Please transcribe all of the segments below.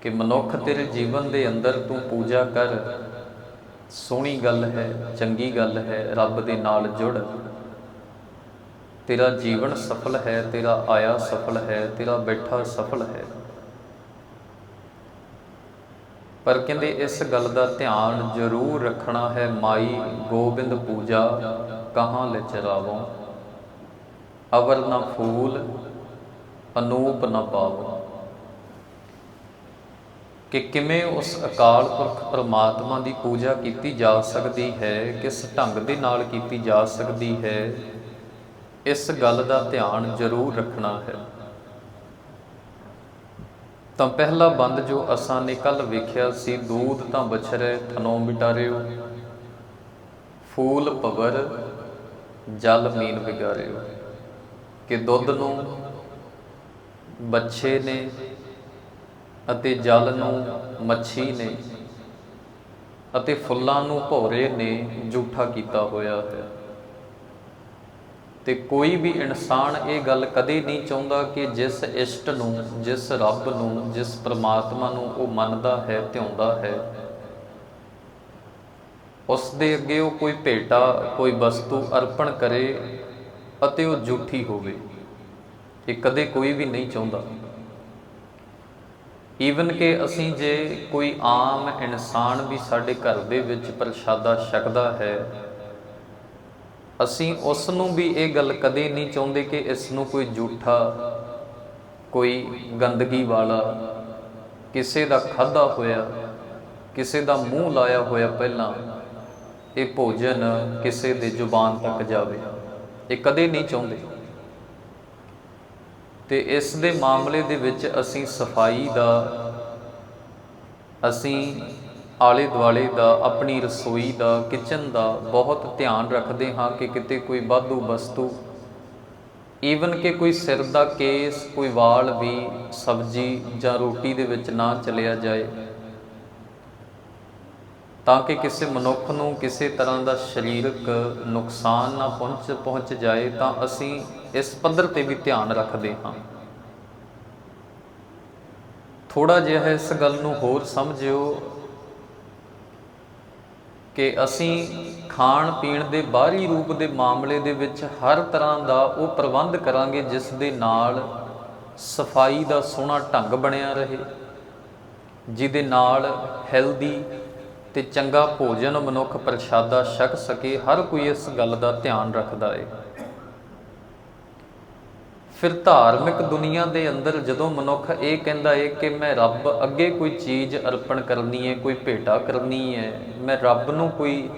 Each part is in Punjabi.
ਕਿ ਮਨੁੱਖ ਤੇਰੇ ਜੀਵਨ ਦੇ ਅੰਦਰ ਤੂੰ ਪੂਜਾ ਕਰ। ਸੋਹਣੀ ਗੱਲ ਹੈ, ਚੰਗੀ ਗੱਲ ਹੈ, ਰੱਬ ਦੇ ਨਾਲ ਜੁੜ। ਤੇਰਾ ਜੀਵਨ ਸਫਲ ਹੈ, ਤੇਰਾ ਆਇਆ ਸਫਲ ਹੈ, ਤੇਰਾ ਬੈਠਾ ਸਫਲ ਹੈ। ਪਰ ਕਹਿੰਦੇ ਇਸ ਗੱਲ ਦਾ ਧਿਆਨ ਜ਼ਰੂਰ ਰੱਖਣਾ ਹੈ, ਮਾਈ ਗੋਬਿੰਦ ਪੂਜਾ, ਕਹਾਂ ਲੈ ਚਰਾਵੋ ਅਵਰ ਨਾ ਫੂਲ, ਅਨੂਪ ਨਾ ਪਾਵੋ। ਕਿ ਕਿਵੇਂ ਉਸ ਅਕਾਲ ਪੁਰਖ ਪਰਮਾਤਮਾ ਦੀ ਪੂਜਾ ਕੀਤੀ ਜਾ ਸਕਦੀ ਹੈ, ਕਿਸ ਢੰਗ ਦੇ ਨਾਲ ਕੀਤੀ ਜਾ ਸਕਦੀ ਹੈ, ਇਸ ਗੱਲ ਦਾ ਧਿਆਨ ਜ਼ਰੂਰ ਰੱਖਣਾ ਹੈ। ਤਾਂ ਪਹਿਲਾ ਬੰਦ ਜੋ ਅਸਾਂ ਨੇ ਕੱਲ ਵੇਖਿਆ ਸੀ ਦੂਧ ਤਾਂ ਬਛਰੇ, ਥਨੋਂ ਮਿਟਾਰਿਓ, ਫੂਲ ਪਵਰ, ਜਲ ਮੀਨ ਵਿਗਾਰਿਓ, ਕਿ ਦੁੱਧ ਨੂੰ ਬੱਚੇ ਨੇ ਅਤੇ ਜਲ ਨੂੰ ਮੱਛੀ ਨੇ ਅਤੇ ਫੁੱਲਾਂ ਨੂੰ ਭੌਰੇ ਨੇ ਝੂਠਾ ਕੀਤਾ ਹੋਇਆ ਹੈ। ਤੇ ਕੋਈ ਵੀ ਇਨਸਾਨ ਇਹ ਗੱਲ ਕਦੇ ਨਹੀਂ ਚਾਹੁੰਦਾ ਕਿ ਜਿਸ ਇਸ਼ਟ ਨੂੰ, ਜਿਸ ਰੱਬ ਨੂੰ, ਜਿਸ ਪ੍ਰਮਾਤਮਾ ਨੂੰ ਉਹ ਮੰਨਦਾ ਹੈ, ਧਿਆਉਂਦਾ ਹੈ, ਉਸ ਦੇ ਅੱਗੇ ਉਹ ਕੋਈ ਭੇਟਾ, ਕੋਈ ਵਸਤੂ ਅਰਪਣ ਕਰੇ ਅਤੇ ਉਹ ਝੂਠੀ ਹੋਵੇ। ਇਹ ਕਦੇ ਕੋਈ ਵੀ ਨਹੀਂ ਚਾਹੁੰਦਾ। ਈਵਨ ਕਿ ਅਸੀਂ ਜੇ ਕੋਈ ਆਮ ਇਨਸਾਨ ਵੀ ਸਾਡੇ ਘਰ ਦੇ ਵਿੱਚ ਪ੍ਰਸ਼ਾਦਾ ਛਕਦਾ ਹੈ, ਅਸੀਂ ਉਸ ਨੂੰ ਵੀ ਇਹ ਗੱਲ ਕਦੇ ਨਹੀਂ ਚਾਹੁੰਦੇ ਕਿ ਇਸ ਨੂੰ ਕੋਈ ਝੂਠਾ, ਕੋਈ ਗੰਦਗੀ ਵਾਲਾ, ਕਿਸੇ ਦਾ ਖਾਦਾ ਹੋਇਆ, ਕਿਸੇ ਦਾ ਮੂੰਹ ਲਾਇਆ ਹੋਇਆ ਪਹਿਲਾਂ ਇਹ ਭੋਜਨ ਕਿਸੇ ਦੇ ਜ਼ੁਬਾਨ ਤੱਕ ਜਾਵੇ। ਇਹ ਕਦੇ ਨਹੀਂ ਚਾਹੁੰਦੇ। ਤੇ ਇਸ ਦੇ ਮਾਮਲੇ ਦੇ ਵਿੱਚ ਅਸੀਂ ਸਫ਼ਾਈ ਦਾ, ਅਸੀਂ ਆਲੇ ਦੁਆਲੇ ਦਾ, ਆਪਣੀ ਰਸੋਈ ਦਾ, ਕਿਚਨ ਦਾ ਬਹੁਤ ਧਿਆਨ ਰੱਖਦੇ ਹਾਂ ਕਿ ਕਿਤੇ ਕੋਈ ਵਾਧੂ ਵਸਤੂ ਈਵਨ ਕਿ ਕੋਈ ਸਿਰ ਦਾ ਕੇਸ, ਕੋਈ ਵਾਲ ਵੀ, ਸਬਜ਼ੀ ਜਾਂ ਰੋਟੀ ਦੇ ਵਿੱਚ ਨਾ ਚਲਿਆ ਜਾਏ। ਤਾਂ ਕਿ ਕਿਸੇ ਮਨੁੱਖ ਨੂੰ ਕਿਸੇ ਤਰ੍ਹਾਂ ਦਾ ਸਰੀਰਕ ਨੁਕਸਾਨ ਨਾ ਪਹੁੰਚ ਪਹੁੰਚ ਜਾਏ, ਤਾਂ ਅਸੀਂ ਇਸ ਪੱਧਰ ਤੇ ਵੀ ਧਿਆਨ ਰੱਖਦੇ ਹਾਂ। ਥੋੜਾ ਜਿਹਾ ਇਸ ਗੱਲ ਨੂੰ ਹੋਰ ਸਮਝਿਓ ਕਿ ਅਸੀਂ ਖਾਣ ਪੀਣ ਦੇ ਬਾਹਰੀ ਰੂਪ ਦੇ ਮਾਮਲੇ ਦੇ ਵਿੱਚ ਹਰ ਤਰ੍ਹਾਂ ਦਾ ਉਹ ਪ੍ਰਬੰਧ ਕਰਾਂਗੇ ਜਿਸ ਦੇ ਨਾਲ ਸਫ਼ਾਈ ਦਾ ਸੋਹਣਾ ਢੰਗ ਬਣਿਆ ਰਹੇ, ਜਿਹਦੇ ਨਾਲ ਹੈਲਦੀ ਤੇ ਚੰਗਾ ਭੋਜਨ ਮਨੁੱਖ ਪ੍ਰਸ਼ਾਦਾ ਛਕ ਸਕੇ, ਹਰ ਕੋਈ ਇਸ ਗੱਲ ਦਾ ਧਿਆਨ ਰੱਖਦਾ ਏ। ਫਿਰ ਧਾਰਮਿਕ ਦੁਨੀਆ ਦੇ ਅੰਦਰ ਜਦੋਂ ਮਨੁੱਖ ਇਹ ਕਹਿੰਦਾ ਹੈ ਕਿ ਮੈਂ ਰੱਬ ਅੱਗੇ ਕੋਈ ਚੀਜ਼ ਅਰਪਣ ਕਰਨੀ ਹੈ ਕੋਈ ਭੇਟਾ ਕਰਨੀ ਹੈ ਮੈਂ ਰੱਬ ਨੂੰ ਕੋਈ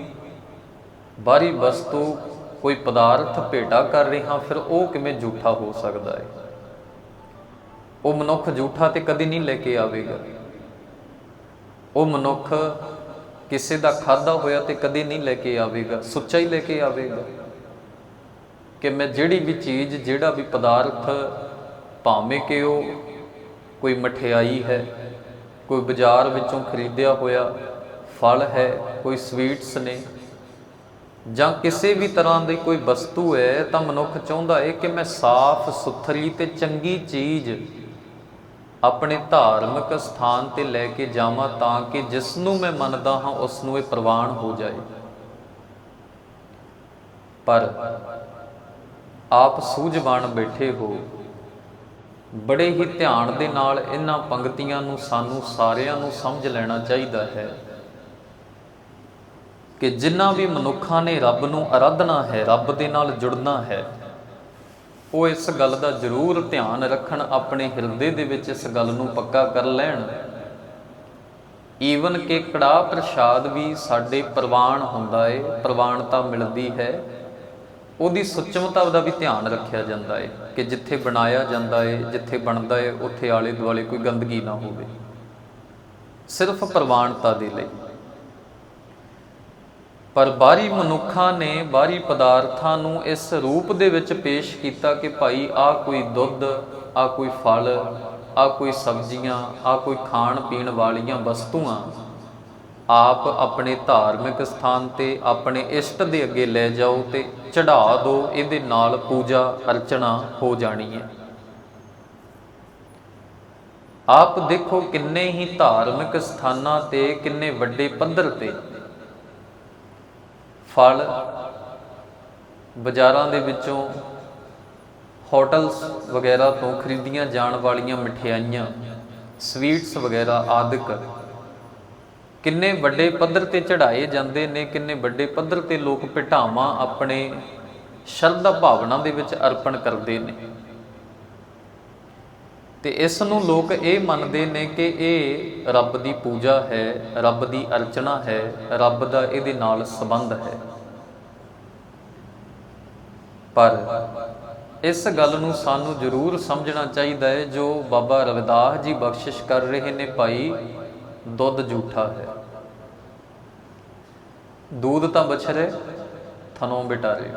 ਬਾਹਰੀ ਵਸਤੂ, ਕੋਈ ਪਦਾਰਥ ਭੇਟਾ ਕਰ ਰਿਹਾ, ਫਿਰ ਉਹ ਕਿਵੇਂ ਝੂਠਾ ਹੋ ਸਕਦਾ ਹੈ ਉਹ ਮਨੁੱਖ ਝੂਠਾ ਤੇ ਕਦੀ ਨਹੀਂ ਲੈ ਕੇ ਆਵੇਗਾ। ਉਹ ਮਨੁੱਖ ਕਿਸੇ ਦਾ ਖਾਦਾ ਹੋਇਆ ਤੇ ਕਦੀ ਨਹੀਂ ਲੈ ਕੇ ਆਵੇਗਾ, ਸੁੱਚਾ ਹੀ ਲੈ ਕੇ ਆਵੇਗਾ। ਕਿ ਮੈਂ ਜਿਹੜੀ ਵੀ ਚੀਜ਼, ਜਿਹੜਾ ਵੀ ਪਦਾਰਥ ਭਾਵੇਂ ਕਿ ਉਹ ਕੋਈ ਮਠਿਆਈ ਹੈ, ਕੋਈ ਬਾਜ਼ਾਰ ਵਿੱਚੋਂ ਖਰੀਦਿਆ ਹੋਇਆ ਫਲ ਹੈ, ਕੋਈ ਸਵੀਟਸ ਨੇ ਜਾਂ ਕਿਸੇ ਵੀ ਤਰ੍ਹਾਂ ਦੀ ਕੋਈ ਵਸਤੂ ਹੈ, ਤਾਂ ਮਨੁੱਖ ਚਾਹੁੰਦਾ ਹੈ ਕਿ ਮੈਂ ਸਾਫ਼, ਸੁਥਰੀ ਤੇ ਚੰਗੀ ਚੀਜ਼ ਆਪਣੇ ਧਾਰਮਿਕ ਸਥਾਨ ਤੇ ਲੈ ਕੇ ਜਾਵਾਂ ਤਾਂ ਕਿ ਜਿਸ ਨੂੰ ਮੈਂ ਮੰਨਦਾ ਹਾਂ ਉਸ ਨੂੰ ਇਹ ਪ੍ਰਵਾਨ ਹੋ ਜਾਏ। ਪਰ ਆਪ ਸੂਝਵਾਨ ਬੈਠੇ ਹੋ। ਬੜੇ ਹੀ ਧਿਆਨ ਦੇ ਨਾਲ ਇਹਨਾਂ ਪੰਕਤੀਆਂ ਨੂੰ ਸਾਨੂੰ ਸਾਰਿਆਂ ਨੂੰ ਸਮਝ ਲੈਣਾ ਚਾਹੀਦਾ ਹੈ ਕਿ ਜਿਨ੍ਹਾਂ ਵੀ ਮਨੁੱਖਾਂ ਨੇ ਰੱਬ ਨੂੰ ਅਰਾਧਨਾ ਹੈ, ਰੱਬ ਦੇ ਨਾਲ ਜੁੜਨਾ ਹੈ, ਉਹ ਇਸ ਗੱਲ ਦਾ ਜ਼ਰੂਰ ਧਿਆਨ ਰੱਖਣ, ਆਪਣੇ ਹਿਰਦੇ ਦੇ ਵਿੱਚ ਇਸ ਗੱਲ ਨੂੰ ਪੱਕਾ ਕਰ ਲੈਣ। ਈਵਨ ਕਿ ਕੜਾ ਪ੍ਰਸ਼ਾਦ ਵੀ ਸਾਡੇ ਪ੍ਰਵਾਨ ਹੁੰਦਾ ਏ, ਪ੍ਰਵਾਨਤਾ ਮਿਲਦੀ ਹੈ। ਉਹਦੀ ਸੁਚਮਤਾ ਦਾ ਵੀ ਧਿਆਨ ਰੱਖਿਆ ਜਾਂਦਾ ਏ ਕਿ ਜਿੱਥੇ ਬਣਾਇਆ ਜਾਂਦਾ ਏ, ਜਿੱਥੇ ਬਣਦਾ ਏ, ਉੱਥੇ ਆਲੇ ਦੁਆਲੇ ਕੋਈ ਗੰਦਗੀ ਨਾ ਹੋਵੇ। ਸਿਰਫ ਪ੍ਰਵਾਨਤਾ ਦੇ ਲਈ। ਪਰ ਬਾਹਰੀ ਮਨੁੱਖਾਂ ਨੇ ਬਾਹਰੀ ਪਦਾਰਥਾਂ ਨੂੰ ਇਸ ਰੂਪ ਦੇ ਵਿੱਚ ਪੇਸ਼ ਕੀਤਾ ਕਿ ਭਾਈ ਆ ਕੋਈ ਦੁੱਧ ਆ ਕੋਈ ਫਲ ਆ ਕੋਈ ਸਬਜ਼ੀਆਂ ਆ ਕੋਈ ਖਾਣ ਪੀਣ ਵਾਲੀਆਂ ਵਸਤੂਆਂ ਆਪ ਆਪਣੇ ਧਾਰਮਿਕ ਸਥਾਨ ਤੇ ਆਪਣੇ ਇਸ਼ਟ ਦੇ ਅੱਗੇ ਲੈ ਜਾਓ ਤੇ ਚੜਾ ਦਿਓ ਇਹਦੇ ਨਾਲ ਪੂਜਾ, ਅਰਚਨਾ ਹੋ ਜਾਣੀ ਹੈ। ਆਪ ਦੇਖੋ ਕਿੰਨੇ ਹੀ ਧਾਰਮਿਕ ਸਥਾਨਾਂ ਤੇ, ਕਿੰਨੇ ਵੱਡੇ ਪੱਧਰ ਤੇ। ਫਲ ਬਾਜ਼ਾਰਾਂ ਦੇ ਵਿੱਚੋਂ, ਹੋਟਲਸ ਵਗੈਰਾ ਤੋਂ ਖਰੀਦੀਆਂ ਜਾਣ ਵਾਲੀਆਂ ਮਠਿਆਈਆਂ, ਸਵੀਟਸ ਵਗੈਰਾ ਆਦਿਕ ਕਿੰਨੇ ਵੱਡੇ ਪੱਧਰ ਤੇ ਚੜਾਏ ਜਾਂਦੇ ਨੇ, ਕਿੰਨੇ ਵੱਡੇ ਪੱਧਰ ਤੇ ਲੋਕ ਭਟਾਵਾਂ ਆਪਣੇ ਸ਼ਰਧਾ ਭਾਵਨਾ ਦੇ ਵਿੱਚ ਅਰਪਣ ਕਰਦੇ ਨੇ। ਤੇ ਇਸ ਨੂੰ ਲੋਕ ਇਹ ਮੰਨਦੇ ਨੇ ਕਿ ਇਹ ਰੱਬ ਦੀ ਪੂਜਾ ਹੈ, ਰੱਬ ਦੀ ਅਰਚਨਾ ਹੈ, ਰੱਬ ਦਾ ਇਹਦੇ ਨਾਲ ਸੰਬੰਧ ਹੈ। ਪਰ ਇਸ ਗੱਲ ਨੂੰ ਸਾਨੂੰ ਜ਼ਰੂਰ ਸਮਝਣਾ ਚਾਹੀਦਾ ਹੈ, ਜੋ ਬਾਬਾ ਰਵਿਦਾਸ ਜੀ ਬਖਸ਼ਿਸ਼ ਕਰ ਰਹੇ ਨੇ ਭਾਈ ਦੁੱਧ ਝੂਠਾ ਹੈ। ਦੂਧ ਤਾਂ ਬਛਰੇ ਥਨੋਂ ਬਿਟਾਰੇ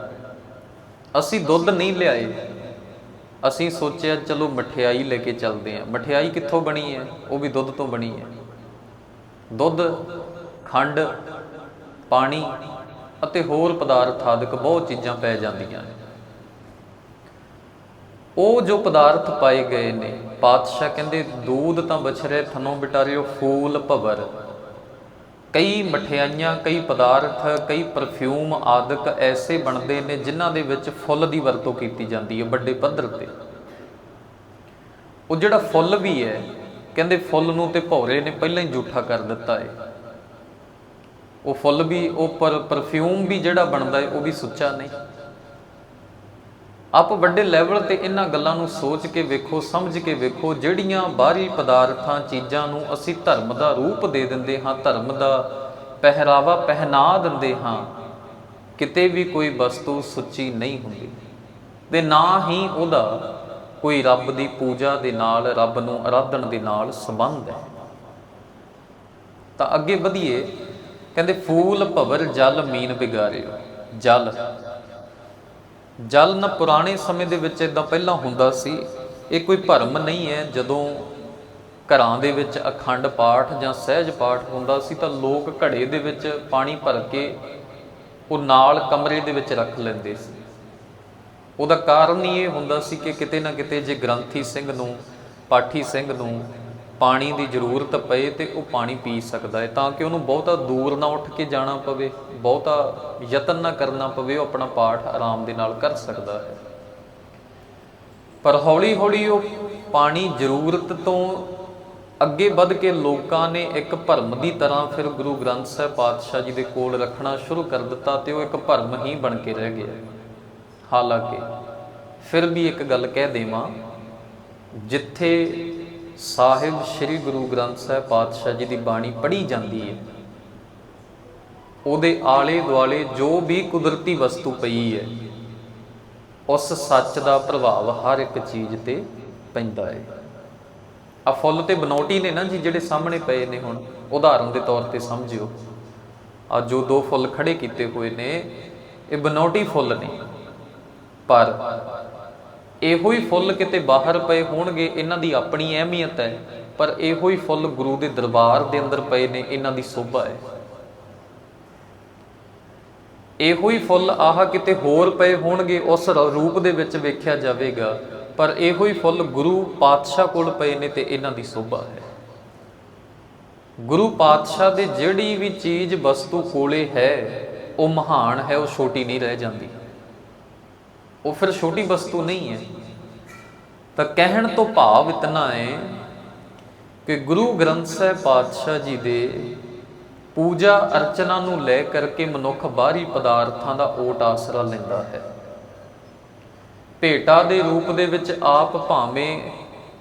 ਅਸੀਂ ਦੁੱਧ ਨਹੀਂ ਲਿਆਏ। ਅਸੀਂ ਸੋਚਿਆ, ਚਲੋ ਮਠਿਆਈ ਲੈ ਕੇ ਚੱਲਦੇ ਹਾਂ। ਮਠਿਆਈ ਕਿੱਥੋਂ ਬਣੀ ਹੈ? ਉਹ ਵੀ ਦੁੱਧ ਤੋਂ ਬਣੀ ਹੈ। ਦੁੱਧ, ਖੰਡ, ਪਾਣੀ ਅਤੇ ਹੋਰ ਪਦਾਰਥ ਆਦਿਕ ਬਹੁਤ ਚੀਜ਼ਾਂ ਪੈ ਜਾਂਦੀਆਂ ਨੇ। ਉਹ ਜੋ ਪਦਾਰਥ ਪਾਏ ਗਏ ਨੇ, ਪਾਤਸ਼ਾਹ ਕਹਿੰਦੇ, ਦੂਧ ਤਾਂ ਬਛਰੇ ਥਨੋਂ ਬਿਟਾਰਿਓ, ਫੂਲ ਭਵਰ। ਕਈ ਮਠਿਆਈਆਂ, ਕਈ ਪਦਾਰਥ, ਕਈ ਪਰਫਿਊਮ ਆਦਿਕ ਐਸੇ ਬਣਦੇ ਨੇ ਜਿਨ੍ਹਾਂ ਦੇ ਵਿੱਚ ਫੁੱਲ ਦੀ ਵਰਤੋਂ ਕੀਤੀ ਜਾਂਦੀ ਹੈ ਵੱਡੇ ਪੱਧਰ ਤੇ। ਉਹ ਜਿਹੜਾ ਫੁੱਲ ਵੀ ਹੈ, ਕਹਿੰਦੇ ਫੁੱਲ ਨੂੰ ਤੇ ਭੌਰੇ ਨੇ ਪਹਿਲਾਂ ਹੀ ਝੂਠਾ ਕਰ ਦਿੱਤਾ ਹੈ ਉਹ ਫੁੱਲ ਵੀ, ਉਹ ਪਰਫਿਊਮ ਵੀ ਜਿਹੜਾ ਬਣਦਾ ਹੈ ਉਹ ਵੀ ਸੁੱਚਾ ਨਹੀਂ। ਆਪ ਵੱਡੇ ਲੈਵਲ ਤੇ ਇਹਨਾਂ ਗੱਲਾਂ ਨੂੰ ਸੋਚ ਕੇ ਵੇਖੋ, ਸਮਝ ਕੇ ਵੇਖੋ, ਜਿਹੜੀਆਂ ਬਾਹਰੀ ਪਦਾਰਥਾਂ, ਚੀਜ਼ਾਂ ਨੂੰ ਅਸੀਂ ਧਰਮ ਦਾ ਰੂਪ ਦੇ ਦਿੰਦੇ ਹਾਂ, ਧਰਮ ਦਾ ਪਹਿਰਾਵਾ ਪਹਿਨਾ ਦਿੰਦੇ ਹਾਂ, ਕਿਤੇ ਵੀ ਕੋਈ ਵਸਤੂ ਸੁੱਚੀ ਨਹੀਂ ਹੁੰਦੀ। ਤੇ ਨਾ ਹੀ ਉਹਦਾ ਕੋਈ ਰੱਬ ਦੀ ਪੂਜਾ ਦੇ ਨਾਲ, ਰੱਬ ਨੂੰ ਆਰਾਧਨ ਦੇ ਨਾਲ ਸੰਬੰਧ ਹੈ। ਤਾਂ ਅੱਗੇ ਵਧੀਏ, ਕਹਿੰਦੇ, ਫੂਲ ਭਵਰ ਜਲ ਮੀਨ ਬਿਗਾਰਿਓ, ਜਲ। ਜਲ ਨਾ ਪੁਰਾਣੇ ਸਮੇਂ ਦੇ ਵਿੱਚ ਇਦਾਂ ਪਹਿਲਾਂ ਹੁੰਦਾ ਸੀ। ਇਹ ਕੋਈ ਭਰਮ ਨਹੀਂ ਹੈ। ਜਦੋਂ ਘਰਾਂ ਦੇ ਵਿੱਚ ਅਖੰਡ ਪਾਠ ਜਾਂ ਸਹਿਜ ਪਾਠ ਹੁੰਦਾ ਸੀ ਤਾਂ ਲੋਕ ਘੜੇ ਦੇ ਵਿੱਚ ਪਾਣੀ ਭਰ ਕੇ ਉਹ ਨਾਲ ਕਮਰੇ ਦੇ ਵਿੱਚ ਰੱਖ ਲੈਂਦੇ ਸੀ। ਉਹਦਾ ਕਾਰਨ ਹੀ ਇਹ ਹੁੰਦਾ ਸੀ ਕਿ ਕਿਤੇ ਨਾ ਕਿਤੇ ਜੇ ਗ੍ਰੰਥੀ ਸਿੰਘ ਨੂੰ, ਪਾਠੀ ਸਿੰਘ ਨੂੰ ਪਾਣੀ ਦੀ ਜ਼ਰੂਰਤ ਪਏ ਤੇ ਉਹ ਪਾਣੀ ਪੀ ਸਕਦਾ ਹੈ ਤਾਂ ਕਿ ਉਹਨੂੰ ਬਹੁਤਾ ਦੂਰ ਨਾ ਉੱਠ ਕੇ ਜਾਣਾ ਪਵੇ, ਬਹੁਤਾ ਯਤਨ ਨਾ ਕਰਨਾ ਪਵੇ, ਉਹ ਆਪਣਾ ਪਾਠ ਆਰਾਮ ਦੇ ਨਾਲ ਕਰ ਸਕਦਾ ਹੈ। ਪਰ ਹੌਲੀ-ਹੌਲੀ ਉਹ ਪਾਣੀ ਜ਼ਰੂਰਤ ਤੋਂ ਅੱਗੇ ਵੱਧ ਕੇ ਲੋਕਾਂ ਨੇ ਇੱਕ ਭਰਮ ਦੀ ਤਰ੍ਹਾਂ ਫਿਰ ਗੁਰੂ ਗ੍ਰੰਥ ਸਾਹਿਬ ਪਾਤਸ਼ਾਹ ਜੀ ਦੇ ਕੋਲ ਰੱਖਣਾ ਸ਼ੁਰੂ ਕਰ ਦਿੱਤਾ ਤੇ ਉਹ ਇੱਕ ਭਰਮ ਹੀ ਬਣ ਕੇ ਰਹਿ ਗਿਆ। ਹਾਲਾਂਕਿ, ਫਿਰ ਵੀ ਇੱਕ ਗੱਲ ਕਹਿ ਦੇਵਾਂ, ਜਿੱਥੇ ਸਾਹਿਬ ਸ੍ਰੀ ਗੁਰੂ ਗ੍ਰੰਥ ਸਾਹਿਬ ਪਾਤਸ਼ਾਹ ਜੀ ਦੀ ਬਾਣੀ ਪੜ੍ਹੀ ਜਾਂਦੀ ਹੈ ਉਹਦੇ ਆਲੇ ਦੁਆਲੇ ਜੋ ਵੀ ਕੁਦਰਤੀ ਵਸਤੂ ਪਈ ਹੈ ਉਸ ਸੱਚ ਦਾ ਪ੍ਰਭਾਵ ਹਰ ਇੱਕ ਚੀਜ਼ ਤੇ ਪੈਂਦਾ ਹੈ ਆ ਫੁੱਲ ਤੇ ਬਨੌਟੀ ਨੇ ਨਾ ਜੀ ਜਿਹੜੇ ਸਾਹਮਣੇ ਪਏ ਨੇ ਹੁਣ, ਉਦਾਹਰਨ ਦੇ ਤੌਰ ਤੇ ਸਮਝਿਓ। ਆ ਜੋ ਦੋ ਫੁੱਲ ਖੜੇ ਕੀਤੇ ਹੋਏ ਨੇ, ਇਹ ਬਨੌਟੀ ਫੁੱਲ ਨੇ। ਪਰ ਇਹੋ ਹੀ ਫੁੱਲ ਕਿਤੇ ਬਾਹਰ ਪਏ ਹੋਣਗੇ, ਇਹਨਾਂ ਦੀ ਆਪਣੀ ਅਹਿਮੀਅਤ ਹੈ, ਪਰ ਇਹੋ ਹੀ ਫੁੱਲ ਗੁਰੂ ਦੇ ਦਰਬਾਰ ਦੇ ਅੰਦਰ ਪਏ ਨੇ, ਇਹਨਾਂ ਦੀ ਸੋਭਾ ਹੈ। ਇਹੋ ਹੀ ਫੁੱਲ ਆਹ ਕਿਤੇ ਹੋਰ ਪਏ ਹੋਣਗੇ, ਉਸ ਰੂਪ ਦੇ ਵਿੱਚ ਵੇਖਿਆ ਜਾਵੇਗਾ, ਪਰ ਇਹੋ ਹੀ ਫੁੱਲ ਗੁਰੂ ਪਾਤਸ਼ਾਹ ਕੋਲ ਪਏ ਨੇ ਤੇ ਇਹਨਾਂ ਦੀ ਸੋਭਾ ਹੈ। ਗੁਰੂ ਪਾਤਸ਼ਾਹ ਦੇ ਜਿਹੜੀ ਵੀ ਚੀਜ਼ ਵਸਤੂ ਕੋਲੇ ਹੈ, ਉਹ ਮਹਾਨ ਹੈ, ਉਹ ਛੋਟੀ ਨਹੀਂ ਰਹਿ ਜਾਂਦੀ। ਉਹ ਫਿਰ ਛੋਟੀ ਵਸਤੂ ਨਹੀਂ ਹੈ। ਤਾਂ ਕਹਿਣ ਤੋਂ ਭਾਵ ਇਤਨਾ ਹੈ ਕਿ ਗੁਰੂ ਗ੍ਰੰਥ ਸਾਹਿਬ ਪਾਤਸ਼ਾਹ ਜੀ ਦੇ ਪੂਜਾ ਅਰਚਨਾ ਨੂੰ ਲੈ ਕਰਕੇ ਮਨੁੱਖ ਬਾਹਰੀ ਪਦਾਰਥਾਂ ਦਾ ਓਟ ਆਸਰਾ ਲੈਂਦਾ ਹੈ। ਭੇਟਾ ਦੇ ਰੂਪ ਦੇ ਵਿੱਚ ਆਪ ਭਾਵੇਂ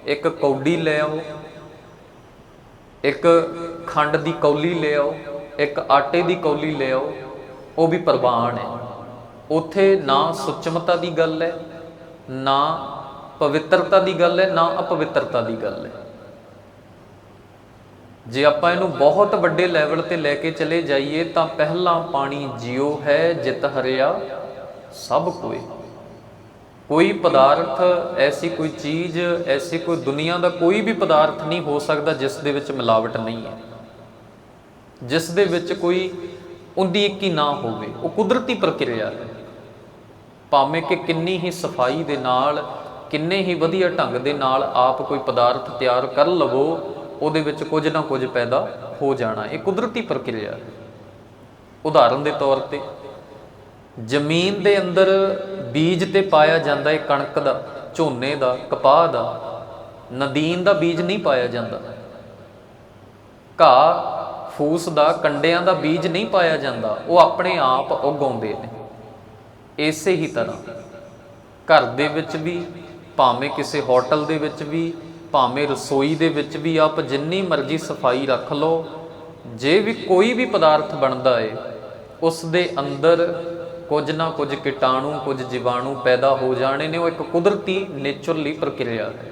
ਇੱਕ ਕੌਡੀ ਲੈ ਆਓ, ਇੱਕ ਖੰਡ ਦੀ ਕੌਲੀ ਲੈ ਆਓ, ਇੱਕ ਆਟੇ ਦੀ ਕੌਲੀ ਲੈ ਆਓ, ਉਹ ਵੀ ਪ੍ਰਵਾਨ ਹੈ। ਉਥੇ ਨਾ ਸੁਚਮਤਾ ਦੀ ਗੱਲ ਹੈ, ਨਾ ਪਵਿੱਤਰਤਾ ਦੀ ਗੱਲ ਹੈ, ਨਾ ਅਪਵਿੱਤਰਤਾ ਦੀ ਗੱਲ ਹੈ। ਜੇ ਆਪਾਂ ਇਹਨੂੰ ਬਹੁਤ ਵੱਡੇ ਲੈਵਲ ਤੇ ਲੈ ਕੇ ਚਲੇ ਜਾਈਏ, ਤਾਂ ਪਹਿਲਾ ਪਾਣੀ ਜਿਉ ਹੈ, ਜਿਤ ਹਰਿਆ ਸਭ ਕੋਈ ਕੋਈ ਪਦਾਰਥ, ਐਸੀ ਕੋਈ ਚੀਜ਼, ਐਸੀ ਕੋਈ ਦੁਨੀਆ ਦਾ ਕੋਈ ਵੀ ਪਦਾਰਥ ਨਹੀਂ ਹੋ ਸਕਦਾ ਜਿਸ ਦੇ ਵਿੱਚ ਮਿਲਾਵਟ ਨਹੀਂ ਹੈ। ਜਿਸ ਦੇ ਵਿੱਚ ਕੋਈ ਉਹਦੀ ਇੱਕੀ ਨਾ ਹੋਵੇ, ਉਹ ਕੁਦਰਤੀ ਪ੍ਰਕਿਰਿਆ ਹੈ। ਭਾਵੇਂ ਕਿ ਕਿੰਨੀ ਹੀ ਸਫ਼ਾਈ ਦੇ ਨਾਲ, ਕਿੰਨੇ ਹੀ ਵਧੀਆ ਢੰਗ ਦੇ ਨਾਲ ਆਪ ਕੋਈ ਪਦਾਰਥ ਤਿਆਰ ਕਰ ਲਵੋ, ਉਹਦੇ ਵਿੱਚ ਕੁਝ ਨਾ ਕੁਝ ਪੈਦਾ ਹੋ ਜਾਣਾ। ਇਹ ਕੁਦਰਤੀ ਪ੍ਰਕਿਰਿਆ ਹੈ। ਉਦਾਹਰਨ ਦੇ ਤੌਰ ਤੇ, ਜ਼ਮੀਨ ਦੇ ਅੰਦਰ ਬੀਜ ਤੇ ਪਾਇਆ ਜਾਂਦਾ ਹੈ ਕਣਕ ਦਾ, ਝੋਨੇ ਦਾ, ਕਪਾਹ ਦਾ, ਨਦੀਨ ਦਾ ਬੀਜ ਨਹੀਂ ਪਾਇਆ ਜਾਂਦਾ। ਘਾਹ ਫੂਸ ਦਾ, ਕੰਡਿਆਂ ਦਾ ਬੀਜ ਨਹੀਂ ਪਾਇਆ ਜਾਂਦਾ, ਉਹ ਆਪਣੇ ਆਪ ਉਗਾਉਂਦੇ ਨੇ। ਇਸੇ ਹੀ ਤਰ੍ਹਾਂ, ਘਰ ਦੇ ਵਿੱਚ ਵੀ, ਭਾਵੇਂ ਕਿਸੇ ਹੋਟਲ ਦੇ ਵਿੱਚ ਵੀ, ਭਾਵੇਂ ਰਸੋਈ ਦੇ ਵਿੱਚ ਵੀ ਆਪ ਜਿੰਨੀ ਮਰਜ਼ੀ ਸਫ਼ਾਈ ਰੱਖ ਲਓ, ਜੇ ਵੀ ਕੋਈ ਵੀ ਪਦਾਰਥ ਬਣਦਾ ਏ, ਉਸ ਦੇ ਅੰਦਰ ਕੁਝ ਨਾ ਕੁਝ ਕੀਟਾਣੂ, ਕੁਝ ਜੀਵਾਣੂ ਪੈਦਾ ਹੋ ਜਾਣੇ ਨੇ, ਉਹ ਇੱਕ ਕੁਦਰਤੀ, ਨੇਚਰਲੀ ਪ੍ਰਕਿਰਿਆ ਹੈ।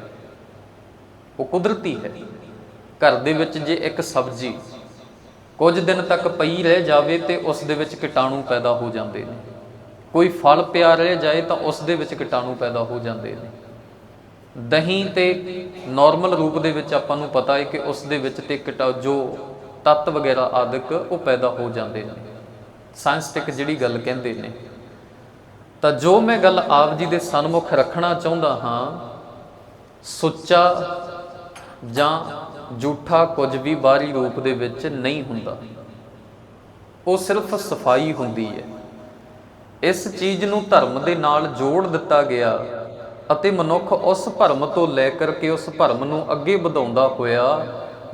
ਉਹ ਕੁਦਰਤੀ ਹੈ। ਘਰ ਦੇ ਵਿੱਚ ਜੇ ਇੱਕ ਸਬਜ਼ੀ ਕੁਝ ਦਿਨ ਤੱਕ ਪਈ ਰਹਿ ਜਾਵੇ ਤੇ ਉਸ ਦੇ ਵਿੱਚ ਕੀਟਾਣੂ ਪੈਦਾ ਹੋ ਜਾਂਦੇ ਨੇ। ਕੋਈ ਫਲ ਪਿਆ ਰਹਿ ਜਾਏ ਤਾਂ ਉਸ ਦੇ ਵਿੱਚ ਕੀਟਾਣੂ ਪੈਦਾ ਹੋ ਜਾਂਦੇ ਨੇ। ਦਹੀਂ ਤੇ ਨਾਰਮਲ ਰੂਪ ਦੇ ਵਿੱਚ ਆਪਾਂ ਨੂੰ ਪਤਾ ਹੈ ਕਿ ਉਸ ਦੇ ਵਿੱਚ ਤੇ ਕੀਟਾ, ਜੋ ਤੱਤ ਵਗੈਰਾ ਆਦਿਕ ਉਹ ਪੈਦਾ ਹੋ ਜਾਂਦੇ ਨੇ। ਸਾਇੰਸਟਿਕ ਜਿਹੜੀ ਗੱਲ ਕਹਿੰਦੇ ਨੇ। ਤਾਂ ਜੋ ਮੈਂ ਗੱਲ ਆਪ ਜੀ ਦੇ ਸਨਮੁਖ ਰੱਖਣਾ ਚਾਹੁੰਦਾ ਹਾਂ, ਸੁੱਚਾ ਜਾਂ ਝੂਠਾ ਕੁਝ ਵੀ ਬਾਹਰੀ ਰੂਪ ਦੇ ਵਿੱਚ ਨਹੀਂ ਹੁੰਦਾ। ਉਹ ਸਿਰਫ ਸਫ਼ਾਈ ਹੁੰਦੀ ਹੈ। ਇਸ ਚੀਜ਼ ਨੂੰ ਧਰਮ ਦੇ ਨਾਲ ਜੋੜ ਦਿੱਤਾ ਗਿਆ ਅਤੇ ਮਨੁੱਖ ਉਸ ਭਰਮ ਤੋਂ ਲੈ ਕਰਕੇ ਉਸ ਭਰਮ ਨੂੰ ਅੱਗੇ ਵਧਾਉਂਦਾ ਹੋਇਆ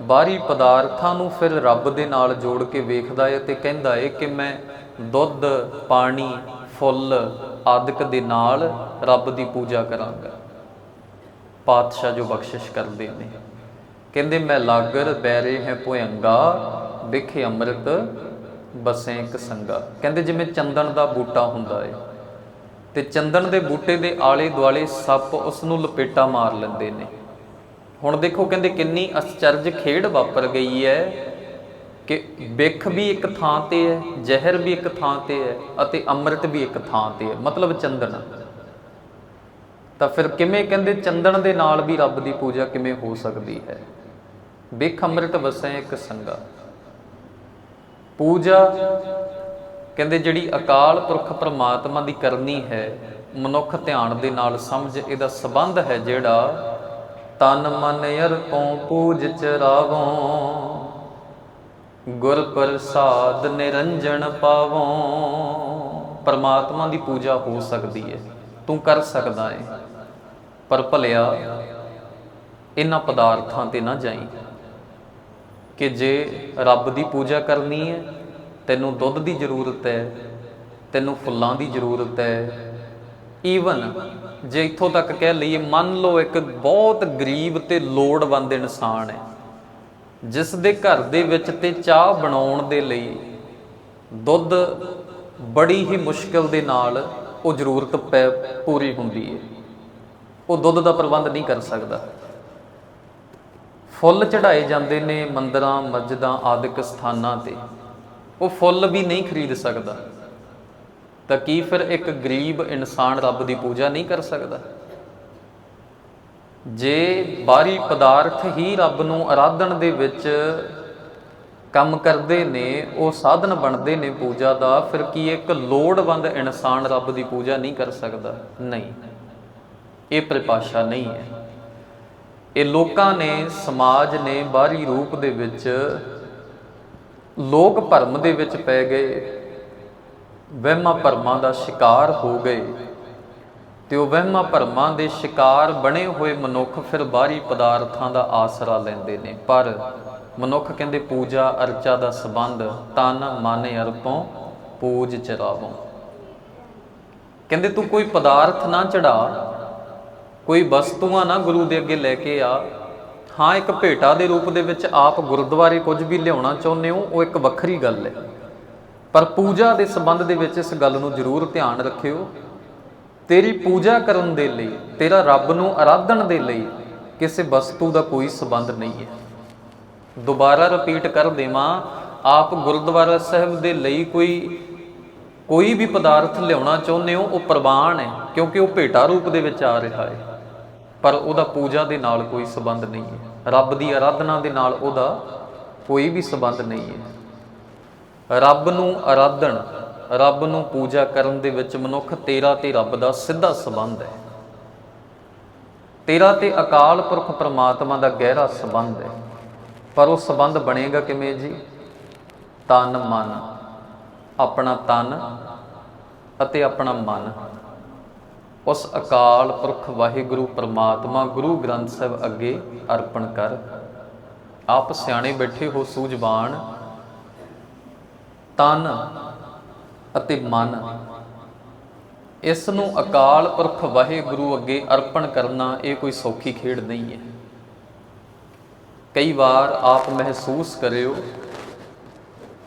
ਬਾਹਰੀ ਪਦਾਰਥਾਂ ਨੂੰ ਫਿਰ ਰੱਬ ਦੇ ਨਾਲ ਜੋੜ ਕੇ ਵੇਖਦਾ ਹੈ ਤੇ ਕਹਿੰਦਾ ਹੈ ਕਿ ਮੈਂ ਦੁੱਧ, ਪਾਣੀ, ਫੁੱਲ ਆਦਿਕ ਦੇ ਨਾਲ ਰੱਬ ਦੀ ਪੂਜਾ ਕਰਾਂਗਾ। ਪਾਤਸ਼ਾਹ ਜੋ ਬਖਸ਼ਿਸ਼ ਕਰਦੇ ਨੇ। ਕਹਿੰਦੇ, ਮੈਂ ਲਾਗਰ ਬੈਰੇ ਹੈ ਭੁਯੰਗਾ ਵਿਖੇ ਅੰਮ੍ਰਿਤ, ਬਸੇ ਇੱਕ ਸੰਗਾ। ਕਹਿੰਦੇ, ਜਿਵੇਂ ਚੰਦਨ ਦਾ ਬੂਟਾ ਹੁੰਦਾ ਏ, ਤੇ ਚੰਦਨ ਦੇ ਬੂਟੇ ਦੇ ਆਲੇ ਦੁਆਲੇ ਸੱਪ ਉਸ ਨੂੰ ਲਪੇਟਾ ਮਾਰ ਲੈਂਦੇ ਨੇ। ਹੁਣ ਦੇਖੋ, ਕਹਿੰਦੇ, ਕਿੰਨੀ ਅਚਰਜ ਖੇਡ ਵਾਪਰ ਗਈ ਹੈ ਕਿ ਬਿਖ ਵੀ ਇੱਕ ਥਾਂ ਤੇ ਹੈ ਜ਼ਹਿਰ ਵੀ ਇੱਕ ਥਾਂ ਤੇ ਹੈ ਅਤੇ ਅੰਮ੍ਰਿਤ ਵੀ ਇੱਕ ਥਾਂ ਤੇ ਹੈ ਮਤਲਬ ਚੰਦਨ। ਤਾਂ ਫਿਰ ਕਿਵੇਂ ਕਹਿੰਦੇ, ਚੰਦਨ ਦੇ ਨਾਲ ਵੀ ਰੱਬ ਦੀ ਪੂਜਾ ਕਿਵੇਂ ਹੋ ਸਕਦੀ ਹੈ? ਬਿਖ ਅੰਮ੍ਰਿਤ ਵਸੈ ਇੱਕ ਸੰਗਾ। ਪੂਜਾ ਕਹਿੰਦੇ ਜਿਹੜੀ ਅਕਾਲ ਪੁਰਖ ਪ੍ਰਮਾਤਮਾ ਦੀ ਕਰਨੀ ਹੈ, ਮਨੁੱਖ ਧਿਆਨ ਦੇ ਨਾਲ ਸਮਝ ਇਹਦਾ ਸਬੰਧ ਹੈ ਜਿਹੜਾ ਤਨ ਮਨ ਅਰਪੋਂ ਪੂਜ ਚਰਾਵੋਂ ਗੁਰ ਪ੍ਰਸਾਦ ਨਿਰੰਜਨ ਪਾਵੋਂ। ਪਰਮਾਤਮਾ ਦੀ ਪੂਜਾ ਹੋ ਸਕਦੀ ਹੈ, ਤੂੰ ਕਰ ਸਕਦਾ ਹੈ ਪਰ ਭਲਿਆ, ਇਹਨਾਂ ਪਦਾਰਥਾਂ ਤੇ ਨਾ ਜਾਈਂ। ਕਿ ਜੇ ਰੱਬ ਦੀ ਪੂਜਾ ਕਰਨੀ ਹੈ, ਤੈਨੂੰ ਦੁੱਧ ਦੀ ਜ਼ਰੂਰਤ ਹੈ, ਤੈਨੂੰ ਫੁੱਲਾਂ ਦੀ ਜ਼ਰੂਰਤ ਹੈ। ਈਵਨ ਜੇ ਇੱਥੋਂ ਤੱਕ ਕਹਿ ਲਈਏ, ਮੰਨ ਲਓ ਇੱਕ ਬਹੁਤ ਗਰੀਬ ਤੇ ਲੋੜਵੰਦ ਇਨਸਾਨ ਹੈ, ਜਿਸ ਦੇ ਘਰ ਦੇ ਵਿੱਚ ਤੇ ਚਾਹ ਬਣਾਉਣ ਦੇ ਲਈ ਦੁੱਧ ਬੜੀ ਹੀ ਮੁਸ਼ਕਲ ਦੇ ਨਾਲ ਉਹ ਜ਼ਰੂਰਤ ਪੈ, ਪੂਰੀ ਹੁੰਦੀ ਹੈ। ਉਹ ਦੁੱਧ ਦਾ ਪ੍ਰਬੰਧ ਨਹੀਂ ਕਰ ਸਕਦਾ। ਫੁੱਲ ਚੜਾਏ ਜਾਂਦੇ ਨੇ ਮੰਦਰਾਂ, ਮਸਜਿਦਾਂ ਆਦਿਕ ਸਥਾਨਾਂ ਤੇ। ਉਹ ਫੁੱਲ ਵੀ ਨਹੀਂ ਖਰੀਦ ਸਕਦਾ। ਤਾਂ ਕੀ ਫਿਰ ਇੱਕ ਗਰੀਬ ਇਨਸਾਨ ਰੱਬ ਦੀ ਪੂਜਾ ਨਹੀਂ ਕਰ ਸਕਦਾ? ਜੇ ਬਾਹਰੀ ਪਦਾਰਥ ਹੀ ਰੱਬ ਨੂੰ ਆਰਾਧਨ ਦੇ ਵਿੱਚ ਕੰਮ ਕਰਦੇ ਨੇ, ਉਹ ਸਾਧਨ ਬਣਦੇ ਨੇ ਪੂਜਾ ਦਾ, ਫਿਰ ਕੀ ਇੱਕ ਲੋੜਵੰਦ ਇਨਸਾਨ ਰੱਬ ਦੀ ਪੂਜਾ ਨਹੀਂ ਕਰ ਸਕਦਾ? ਨਹੀਂ। ਇਹ ਪਰਿਭਾਸ਼ਾ ਨਹੀਂ ਹੈ। ਇਹ ਲੋਕਾਂ ਨੇ, ਸਮਾਜ ਨੇ ਬਾਹਰੀ ਰੂਪ ਦੇ ਵਿੱਚ ਲੋਕ ਭਰਮ ਦੇ ਵਿੱਚ ਪੈ ਗਏ, ਵਹਿਮਾਂ ਭਰਮਾਂ ਦਾ ਸ਼ਿਕਾਰ ਹੋ ਗਏ। ਤੇ ਉਹ ਵਹਿਮਾਂ ਭਰਮਾਂ ਦੇ ਸ਼ਿਕਾਰ ਬਣੇ ਹੋਏ ਮਨੁੱਖ ਫਿਰ ਬਾਹਰੀ ਪਦਾਰਥਾਂ ਦਾ ਆਸਰਾ ਲੈਂਦੇ ਨੇ। ਪਰ ਮਨੁੱਖ ਕਹਿੰਦੇ, ਪੂਜਾ ਅਰਚਾ ਦਾ ਸੰਬੰਧ ਤਨ ਮਨ ਅਰਪੋਂ ਪੂਜ ਚਰਾਵੋਂ। ਕਹਿੰਦੇ, ਤੂੰ ਕੋਈ ਪਦਾਰਥ ਨਾ ਚੜਾ ਕੋਈ ਵਸਤੂਆਂ ਨਾ ਗੁਰੂ ਦੇ ਅੱਗੇ ਲੈ ਕੇ ਆ। ਹਾਂ, ਇੱਕ ਭੇਟਾ ਦੇ ਰੂਪ ਦੇ ਵਿੱਚ ਆਪ ਗੁਰਦੁਆਰੇ ਕੁਝ ਵੀ ਲਿਆਉਣਾ ਚਾਹੁੰਦੇ ਹੋ, ਉਹ ਇੱਕ ਵੱਖਰੀ ਗੱਲ ਹੈ। ਪਰ ਪੂਜਾ ਦੇ ਸੰਬੰਧ ਦੇ ਵਿੱਚ ਇਸ ਗੱਲ ਨੂੰ ਜ਼ਰੂਰ ਧਿਆਨ ਰੱਖਿਓ। ਤੇਰੀ ਪੂਜਾ ਕਰਨ ਦੇ ਲਈ, ਤੇਰਾ ਰੱਬ ਨੂੰ ਆਰਾਧਨ ਦੇ ਲਈ ਕਿਸੇ ਵਸਤੂ ਦਾ ਕੋਈ ਸੰਬੰਧ ਨਹੀਂ ਹੈ। ਦੁਬਾਰਾ ਰਿਪੀਟ ਕਰ ਦੇਵਾਂ, ਆਪ ਗੁਰਦੁਆਰਾ ਸਾਹਿਬ ਦੇ ਲਈ ਕੋਈ ਕੋਈ ਵੀ ਪਦਾਰਥ ਲਿਆਉਣਾ ਚਾਹੁੰਦੇ ਹੋ, ਉਹ ਪ੍ਰਵਾਨ ਹੈ, ਕਿਉਂਕਿ ਉਹ ਭੇਟਾ ਰੂਪ ਦੇ ਵਿੱਚ ਆ ਰਿਹਾ ਹੈ। ਪਰ ਉਹਦਾ ਪੂਜਾ ਦੇ ਨਾਲ ਕੋਈ ਸੰਬੰਧ ਨਹੀਂ ਹੈ। ਰੱਬ ਦੀ ਆਰਾਧਨਾ ਦੇ ਨਾਲ ਉਹਦਾ ਕੋਈ ਵੀ ਸੰਬੰਧ ਨਹੀਂ ਹੈ। ਰੱਬ ਨੂੰ ਆਰਾਧਨ ਰੱਬ ਨੂੰ ਪੂਜਾ ਕਰਨ ਦੇ ਵਿੱਚ ਮਨੁੱਖ ਤੇਰਾ ਤੇ ਰੱਬ ਦਾ ਸਿੱਧਾ ਸੰਬੰਧ ਹੈ। ਤੇਰਾ ਤੇ ਅਕਾਲ ਪੁਰਖ ਪ੍ਰਮਾਤਮਾ ਦਾ ਗਹਿਰਾ ਸੰਬੰਧ ਹੈ। ਪਰ ਉਹ ਸੰਬੰਧ ਬਣੇਗਾ ਕਿਵੇਂ ਜੀ? ਤਨ ਮਨ, ਆਪਣਾ ਤਨ ਅਤੇ ਆਪਣਾ ਮਨ। ਉਸ ਅਕਾਲ ਪੁਰਖ ਵਾਹਿਗੁਰੂ ਪ੍ਰਮਾਤਮਾ ਗੁਰੂ ਗ੍ਰੰਥ ਸਾਹਿਬ ਅੱਗੇ ਅਰਪਣ ਕਰ। ਆਪ ਸਿਆਣੇ ਬੈਠੇ ਹੋ ਸੂਝਵਾਨ, ਤਨ ਅਤੇ ਮਨ। ਇਸ ਨੂੰ ਅਕਾਲ ਪੁਰਖ ਵਾਹਿਗੁਰੂ ਅੱਗੇ ਅਰਪਣ ਕਰਨਾ ਇਹ ਕੋਈ ਸੌਖੀ ਖੇਡ ਨਹੀਂ ਹੈ। ਕਈ ਵਾਰ ਆਪ ਮਹਿਸੂਸ ਕਰਿਓ,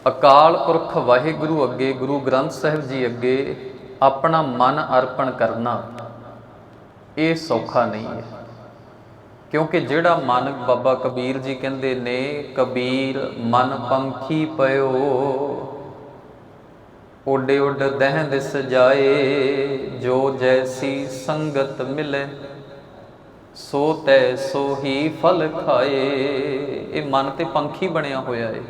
ਅਕਾਲ ਪੁਰਖ ਵਾਹਿਗੁਰੂ ਅੱਗੇ ਗੁਰੂ ਗ੍ਰੰਥ ਸਾਹਿਬ ਜੀ ਅੱਗੇ ਆਪਣਾ ਮਨ ਅਰਪਣ ਕਰਨਾ ਇਹ ਸੌਖਾ ਨਹੀਂ ਹੈ। ਕਿਉਂਕਿ ਜਿਹੜਾ ਮਨ ਬਾਬਾ ਕਬੀਰ ਜੀ ਕਹਿੰਦੇ ਨੇ, ਕਬੀਰ ਮਨ ਪੰਖੀ ਪਇਓ ਓਡੇ ਉੱਡ ਦਹਿ ਦਿਸ ਜਾਏ, ਜੋ ਜੈਸੀ ਸੰਗਤ ਮਿਲੇ, ਸੋ ਤੈ ਸੋ ਹੀ ਫਲ ਖਾਏ। ਇਹ ਮਨ ਤੇ ਪੰਖੀ ਬਣਿਆ ਹੋਇਆ ਏ।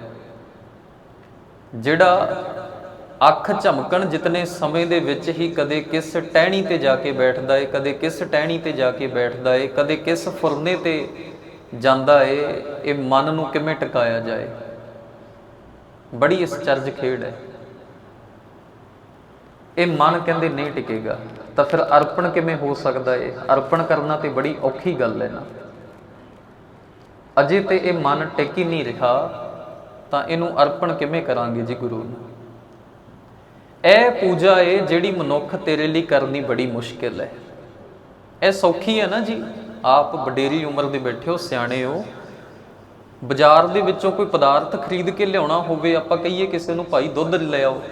ਜਿਹੜਾ ਅੱਖ ਝਮਕਣ ਜਿਤਨੇ ਸਮੇਂ ਦੇ ਵਿੱਚ ਹੀ ਕਦੇ ਕਿਸ ਟਹਿਣੀ ਤੇ ਜਾ ਕੇ ਬੈਠਦਾ ਏ, ਕਦੇ ਕਿਸ ਟਹਿਣੀ ਤੇ ਜਾ ਕੇ ਬੈਠਦਾ ਏ, ਕਦੇ ਕਿਸ ਫੁਰਨੇ ਤੇ ਜਾਂਦਾ ਏ, ਇਹ ਮਨ ਨੂੰ ਕਿਵੇਂ ਟਿਕਾਇਆ ਜਾਏ? ਬੜੀ ਇਸ ਖੇਡ ਹੈ ਇਹ ਮਨ ਕਹਿੰਦੇ ਨਹੀਂ ਟਿਕੇਗਾ, ਤਾਂ ਫਿਰ ਅਰਪਣ ਕਿਵੇਂ ਹੋ ਸਕਦਾ ਏ? ਅਰਪਣ ਕਰਨਾ ਤੇ ਬੜੀ ਔਖੀ ਗੱਲ ਹੈ ਨਾ। ਅਜੇ ਤੇ ਇਹ ਮਨ ਟਿਕ ਹੀ ਨਹੀਂ ਰਿਹਾ, ਤਾਂ ਇਹਨੂੰ ਅਰਪਣ ਕਿਵੇਂ ਕਰਾਂਗੇ ਜੀ ਗੁਰੂ ਨੂੰ? ਇਹ ਪੂਜਾ ਏ ਜਿਹੜੀ ਮਨੁੱਖ ਤੇਰੇ ਲਈ ਕਰਨੀ ਬੜੀ ਮੁਸ਼ਕਿਲ ਹੈ। ਇਹ ਸੌਖੀ ਹੈ ਨਾ ਜੀ। ਆਪ ਵਡੇਰੀ ਉਮਰ ਦੇ ਬੈਠੇ ਹੋ, ਸਿਆਣੇ ਹੋ। ਬਾਜ਼ਾਰ ਦੇ ਵਿੱਚੋਂ ਕੋਈ ਪਦਾਰਥ ਖਰੀਦ ਕੇ ਲਿਆਉਣਾ ਹੋਵੇ, ਆਪਾਂ ਕਹੀਏ ਕਿਸੇ ਨੂੰ, ਭਾਈ, ਦੁੱਧ ਲੈ ਆਓ।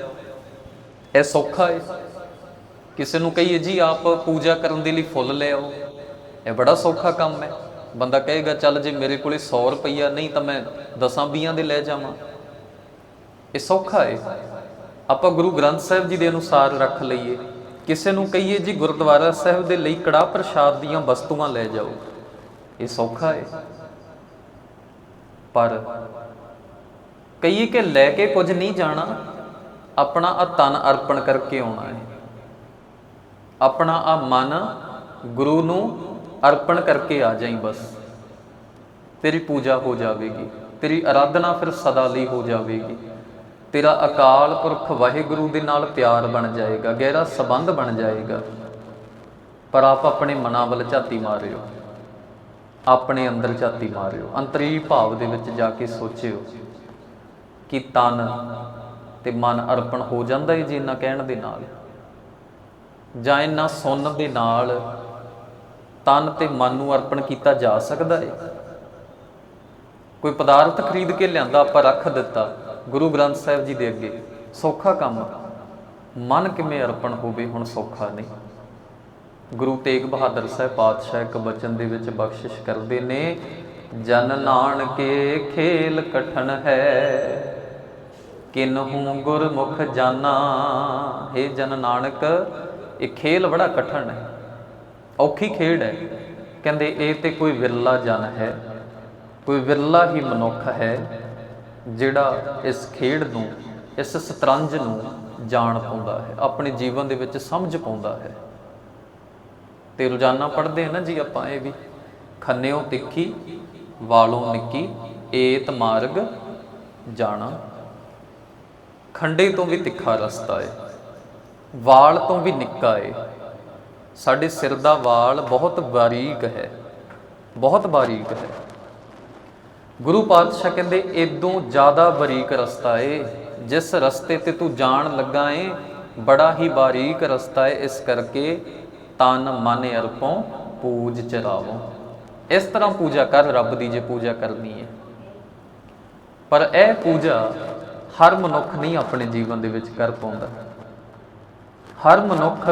ਇਹ ਸੌਖਾ ਹੈ। ਕਿਸੇ ਨੂੰ ਕਹੀਏ, ਜੀ, ਆਪ ਪੂਜਾ ਕਰਨ ਦੇ ਲਈ ਫੁੱਲ ਲੈ ਆਓ। ਇਹ ਬੜਾ ਸੌਖਾ ਕੰਮ ਹੈ। ਬੰਦਾ ਕਹੇਗਾ, ਚੱਲ ਜੇ ਮੇਰੇ ਕੋਲੇ 100 ਰੁਪਈਆ ਨਹੀਂ ਤਾਂ ਮੈਂ ਦਸਾਂ ਬੀਆਂ ਦੇ ਲੈ ਜਾਵਾਂ। ਇਹ ਸੌਖਾ ਹੈ। ਆਪਾਂ ਗੁਰੂ ਗ੍ਰੰਥ ਸਾਹਿਬ ਜੀ ਦੇ ਅਨੁਸਾਰ ਰੱਖ ਲਈਏ। ਕਿਸੇ ਨੂੰ ਕਹੀਏ ਜੀ ਗੁਰਦੁਆਰਾ ਸਾਹਿਬ ਦੇ ਲਈ ਕੜਾ ਪ੍ਰਸ਼ਾਦ ਦੀਆਂ ਵਸਤੂਆਂ ਲੈ ਜਾਓ। ਇਹ ਸੌਖਾ ਹੈ ਪਰ ਕਹੀਏ ਕਿ ਲੈ ਕੇ ਕੁਝ ਨਹੀਂ ਜਾਣਾ, ਆਪਣਾ ਆ ਤਨ ਅਰਪਣ ਕਰਕੇ ਆਉਣਾ ਹੈ ਆਪਣਾ ਆ ਮਨ ਗੁਰੂ ਨੂੰ ਅਰਪਣ ਕਰਕੇ ਆ ਜਾਈ ਬਸ। ਤੇਰੀ ਪੂਜਾ ਹੋ ਜਾਵੇਗੀ, ਤੇਰੀ ਆਰਾਧਨਾ ਫਿਰ ਸਦਾ ਲਈ ਹੋ ਜਾਵੇਗੀ। ਤੇਰਾ ਅਕਾਲ ਪੁਰਖ ਵਾਹਿਗੁਰੂ ਦੇ ਨਾਲ ਪਿਆਰ ਬਣ ਜਾਏਗਾ, ਗਹਿਰਾ ਸਬੰਧ ਬਣ ਜਾਏਗਾ। ਪਰ ਆਪ ਆਪਣੇ ਮਨਾਂ ਵੱਲ ਝਾਤੀ ਮਾਰਿਓ, ਆਪਣੇ ਅੰਦਰ ਝਾਤੀ ਮਾਰਿਓ, ਅੰਤਰੀ ਭਾਵ ਦੇ ਵਿੱਚ ਜਾ ਕੇ ਸੋਚਿਓ ਕਿ ਤਨ ਤੇ ਮਨ ਅਰਪਣ ਹੋ ਜਾਂਦਾ ਹੈ ਜੀ ਇਹਨਾਂ ਕਹਿਣ ਦੇ ਨਾਲ। ਜਾਂ ਇਹਨਾਂ ਸੁਣਨ ਦੇ ਨਾਲ ਤਨ ਤੇ ਮਨ ਨੂੰ ਅਰਪਣ ਕੀਤਾ ਜਾ ਸਕਦਾ ਹੈ ਕੋਈ ਪਦਾਰਥ ਖਰੀਦ ਕੇ ਲਿਆਂਦਾ, ਆਪਾਂ ਰੱਖ ਦਿੱਤਾ। ਗੁਰੂ ਗ੍ਰੰਥ ਸਾਹਿਬ ਜੀ ਦੇ ਅੱਗੇ, ਸੌਖਾ ਕੰਮ, ਮਨ ਕਿਵੇਂ ਅਰਪਣ ਹੋਵੇ ਹੁਣ ਸੌਖਾ ਨਹੀਂ। ਗੁਰੂ ਤੇਗ ਬਹਾਦਰ ਸਾਹਿਬ ਪਾਤਸ਼ਾਹ ਇੱਕ ਬਚਨ ਦੇ ਵਿੱਚ ਬਖਸ਼ਿਸ਼ ਕਰਦੇ ਨੇ, ਜਨ ਨਾਨਕੇ ਖੇਲ ਕਠਨ ਹੈ, ਕਿਨਹੂ ਗੁਰਮੁਖ ਜਾਨਾ हे ਜਨ ਨਾਨਕ, ਇਹ ਖੇਲ ਬੜਾ ਕਠਨ ਹੈ, ਔਖੀ ਖੇਡ ਹੈ। ਕਹਿੰਦੇ, ਇਹ ਤੇ ਕੋਈ ਵਿਰਲਾ ਜਨ ਹੈ, ਕੋਈ ਵਿਰਲਾ ਹੀ ਮਨੁੱਖ ਹੈ ਜਿਹੜਾ ਇਸ ਖੇਡ ਨੂੰ, ਇਸ ਸਤਰੰਜ ਨੂੰ ਜਾਣ ਪਾਉਂਦਾ ਹੈ, ਆਪਣੇ ਜੀਵਨ ਦੇ ਵਿੱਚ ਸਮਝ ਪਾਉਂਦਾ ਹੈ। ਤੇ ਰੋਜ਼ਾਨਾ ਪੜ੍ਹਦੇ ਹਾਂ ਨਾ ਜੀ ਆਪਾਂ ਇਹ ਵੀ, ਖੰਨਿਓ ਤਿੱਖੀ, ਵਾਲੋਂ ਨਿੱਕੀ, ਏਤ ਮਾਰਗ ਜਾਣਾ। ਖੰਡੇ ਤੋਂ ਵੀ ਤਿੱਖਾ ਰਸਤਾ ਹੈ ਵਾਲ ਤੋਂ ਵੀ ਨਿੱਕਾ ਏ। ਸਾਡੇ ਸਿਰ ਦਾ ਵਾਲ ਬਹੁਤ ਬਾਰੀਕ ਹੈ, ਬਹੁਤ ਬਾਰੀਕ ਹੈ। ਗੁਰੂ ਪਾਤਸ਼ਾਹ ਕਹਿੰਦੇ ਇਦੋਂ ਜ਼ਿਆਦਾ ਬਾਰੀਕ ਰਸਤਾ ਏ, ਜਿਸ ਰਸਤੇ ਤੇ ਤੂੰ ਜਾਣ ਲੱਗਾ ਏ, ਬੜਾ ਹੀ ਬਾਰੀਕ ਰਸਤਾ ਏ, ਇਸ ਕਰਕੇ ਤਨ ਮਨ ਅਰਪੋਂ ਪੂਜ ਚਰਾਵੋ। ਇਸ ਤਰ੍ਹਾਂ ਪੂਜਾ ਕਰ, ਰੱਬ ਦੀ ਜੇ ਪੂਜਾ ਕਰਨੀ ਹੈ ਪਰ ਇਹ ਪੂਜਾ ਹਰ ਮਨੁੱਖ ਨਹੀਂ ਆਪਣੇ ਜੀਵਨ ਦੇ ਵਿੱਚ ਕਰ ਪਾਉਂਦਾ। ਹਰ ਮਨੁੱਖ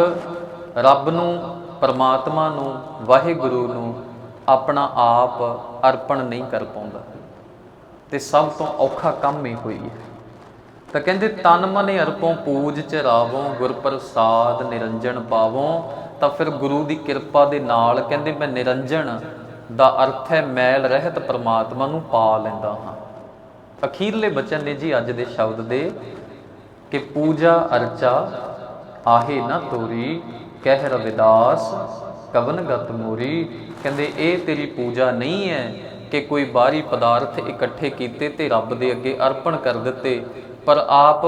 ਰੱਬ ਨੂੰ, ਪਰਮਾਤਮਾ ਨੂੰ, ਵਾਹਿਗੁਰੂ ਨੂੰ ਆਪਣਾ ਆਪ ਅਰਪਣ ਨਹੀਂ ਕਰ ਪਾਉਂਦਾ। ਤੇ ਸਭ ਤੋਂ ਔਖਾ ਕੰਮ ਹੀ ਹੋਈ ਹੈ। ਤਾਂ ਕਹਿੰਦੇ, ਤਨ ਮਨ ਅਰਪੋਂ ਪੂਜ ਚਰਾਵੋਂ ਗੁਰ ਪ੍ਰਸਾਦ ਨਿਰੰਜਨ ਪਾਵੋਂ ਤਾਂ ਫਿਰ ਗੁਰੂ ਦੀ ਕਿਰਪਾ ਦੇ ਨਾਲ ਕਹਿੰਦੇ, ਮੈਂ ਨਿਰੰਜਨ ਦਾ ਅਰਥ ਹੈ, ਮੈਲ ਰਹਿਤ ਪਰਮਾਤਮਾ ਨੂੰ ਪਾ ਲੈਂਦਾ ਹਾਂ। ਅਖੀਰਲੇ ਬਚਨ ਨੇ ਜੀ ਅੱਜ ਦੇ ਸ਼ਬਦ ਦੇ ਕਿ ਪੂਜਾ ਅਰਚਾ ਆਹੇ ਨਾ ਤੋਰੀ, ਕਹਿ ਰਵਿਦਾਸ, ਕਵਨ ਗਤ ਮੋਰੀ। ਕਹਿੰਦੇ, ਇਹ ਤੇਰੀ ਪੂਜਾ ਨਹੀਂ ਹੈ ਕਿ ਕੋਈ ਬਾਹਰੀ ਪਦਾਰਥ ਇਕੱਠੇ ਕੀਤੇ ਤੇ ਰੱਬ ਦੇ ਅੱਗੇ ਅਰਪਣ ਕਰ ਦਿੱਤੇ, ਪਰ ਆਪ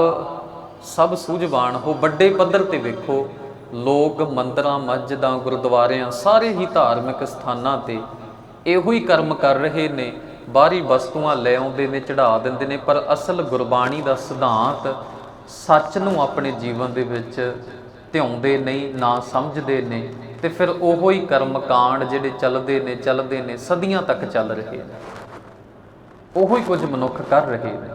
ਸਭ ਸੂਝਵਾਨ ਹੋ, ਵੱਡੇ ਪੱਧਰ ਤੇ ਵੇਖੋ, ਲੋਕ ਮੰਦਰਾਂ, ਮਸਜਿਦਾਂ, ਗੁਰਦੁਆਰਿਆਂ, ਸਾਰੇ ਹੀ ਧਾਰਮਿਕ ਸਥਾਨਾਂ ਤੇ ਇਹੋ ਹੀ ਕਰਮ ਕਰ ਰਹੇ ਨੇ। ਬਾਹਰੀ ਵਸਤੂਆਂ ਲੈ ਆਉਂਦੇ ਨੇ ਚੜਾ ਦਿੰਦੇ ਨੇ, ਪਰ ਅਸਲ ਗੁਰਬਾਣੀ ਦਾ ਸਿਧਾਂਤ ਸੱਚ ਨੂੰ ਆਪਣੇ ਜੀਵਨ ਦੇ ਵਿੱਚ ਧਿਆਉਂਦੇ ਨਹੀਂ, ਨਾ ਸਮਝਦੇ ਨੇ। ਤੇ ਫਿਰ ਉਹੋ ਹੀ ਕਰਮ ਕਾਂਡ ਜਿਹੜੇ ਚੱਲਦੇ ਨੇ ਚੱਲਦੇ ਨੇ, ਸਦੀਆਂ ਤੱਕ ਚੱਲ ਰਹੇ ਨੇ। ਉਹੋ ਹੀ ਕੁਝ ਮਨੁੱਖ ਕਰ ਰਹੇ ਨੇ।